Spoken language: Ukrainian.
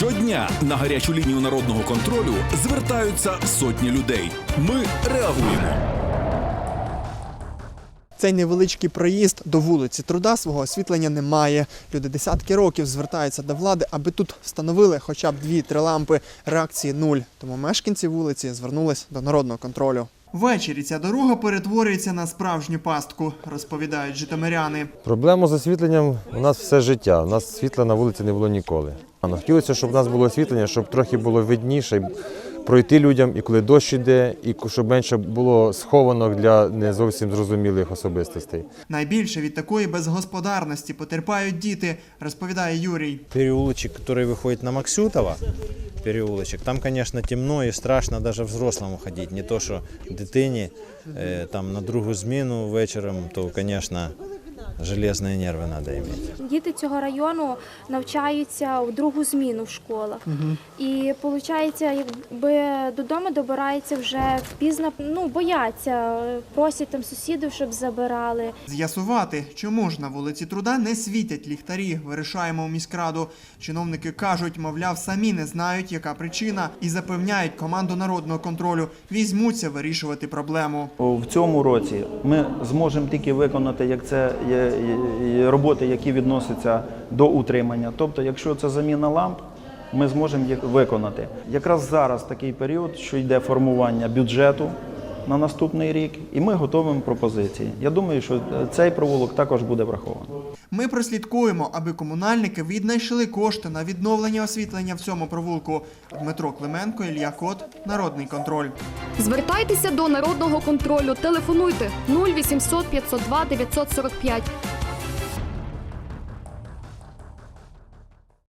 Щодня на гарячу лінію народного контролю звертаються сотні людей. Ми реагуємо. Цей невеличкий проїзд до вулиці труда свого освітлення немає. Люди десятки років звертаються до влади, аби тут встановили хоча б дві-три лампи. Реакції нуль. Тому мешканці вулиці звернулись до народного контролю. Ввечері ця дорога перетворюється на справжню пастку, розповідають житомиряни. Проблема з освітленням у нас все життя. У нас світла на вулиці не було ніколи. Хотілося, щоб у нас було освітлення, щоб трохи було видніше пройти людям, і коли дощ іде, і щоб менше було схованок для не зовсім зрозумілих особистостей. Найбільше від такої безгосподарності потерпають діти, розповідає Юрій. переулочек, который выходит на Максютова, переулочек, там, конечно, темно и страшно даже взрослому ходить. Не то, что дитині е, там на другу зміну вечором, то, конечно, железні нерви треба мати. Діти цього району навчаються в другу зміну в школах. І виходить, якби додому добираються вже пізно, ну бояться, просять там сусідів, щоб забирали. З'ясувати, чому ж на вулиці труда не світять ліхтарі, вирішаємо у міськраду. Чиновники кажуть, мовляв, самі не знають, яка причина, і запевняють команду народного контролю, візьмуться вирішувати проблему. В цьому році ми зможемо тільки виконати як це є роботи, які відносяться до утримання. Тобто, якщо це заміна ламп, ми зможемо їх виконати. Якраз зараз такий період, що йде формування бюджету на наступний рік, і ми готуємо пропозиції. Я думаю, що цей провулок також буде врахований. Ми прослідкуємо, аби комунальники віднайшли кошти на відновлення освітлення в цьому провулку. Дмитро Клименко, Ілля Кот, Народний контроль. Звертайтеся до народного контролю. Телефонуйте 0800 502 945